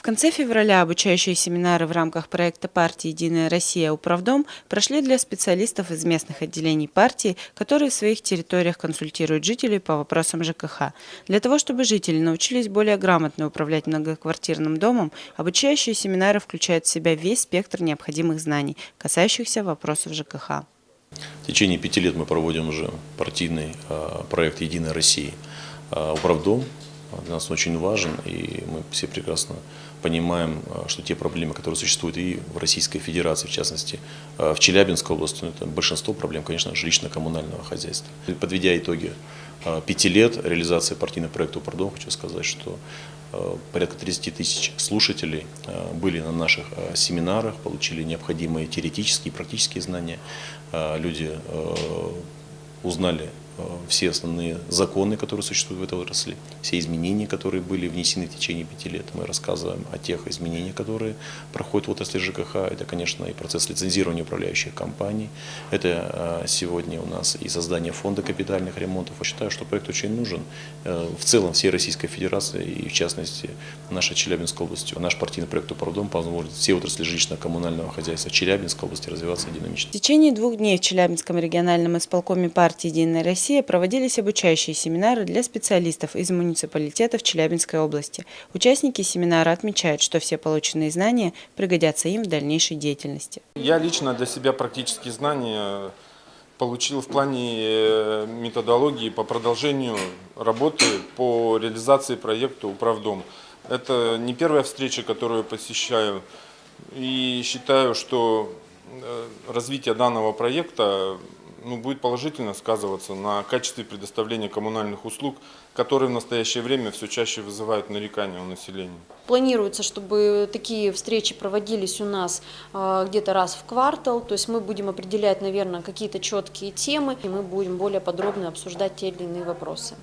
В конце февраля обучающие семинары в рамках проекта партии «Единая Россия. Управдом» прошли для специалистов из местных отделений партии, которые в своих территориях консультируют жителей по вопросам ЖКХ. Для того, чтобы жители научились более грамотно управлять многоквартирным домом, обучающие семинары включают в себя весь спектр необходимых знаний, касающихся вопросов ЖКХ. В течение пяти лет мы проводим уже партийный э, проект «Единая Россия». Э, Управдом для нас очень важен, и мы все прекрасно понимаем, э, что те проблемы, которые существуют и в Российской Федерации, в частности, э, в Челябинской области, ну, это большинство проблем, конечно, жилищно-коммунального хозяйства. Подведя итоги э, пяти лет реализации партийного проекта «Управдом», хочу сказать, что порядка 30 тысяч слушателей были на наших семинарах, получили необходимые теоретические и практические знания. Люди узнали все основные законы, которые существуют в этой отрасли, все изменения, которые были внесены в течение пяти лет. Мы рассказываем о тех изменениях, которые проходят в отрасли ЖКХ. Это, конечно, и процесс лицензирования управляющих компаний. Это э, сегодня у нас и создание фонда капитальных ремонтов. Я считаю, что проект очень нужен э, в целом всей Российской Федерации и, в частности, нашей Челябинской области. Наш партийный проект «Управдом» позволит всей отрасли жилищно-коммунального хозяйства Челябинской области развиваться динамично. В течение двух дней в Челябинском региональном исполкоме партии «Единая Россия» проводились обучающие семинары для специалистов из муниципалитетов Челябинской области. Участники семинара отмечают, что все полученные знания пригодятся им в дальнейшей деятельности. Я лично для себя практические знания получил в плане э, методологии по продолжению работы по реализации проекта «Управдом». Это не первая встреча, которую посещаю, и считаю, что э, развитие данного проекта ну, будет положительно сказываться на качестве предоставления коммунальных услуг, которые в настоящее время все чаще вызывают нарекания у населения. Планируется, чтобы такие встречи проводились у нас э, где-то раз в квартал, то есть мы будем определять, наверное, какие-то четкие темы, и мы будем более подробно обсуждать те или иные вопросы.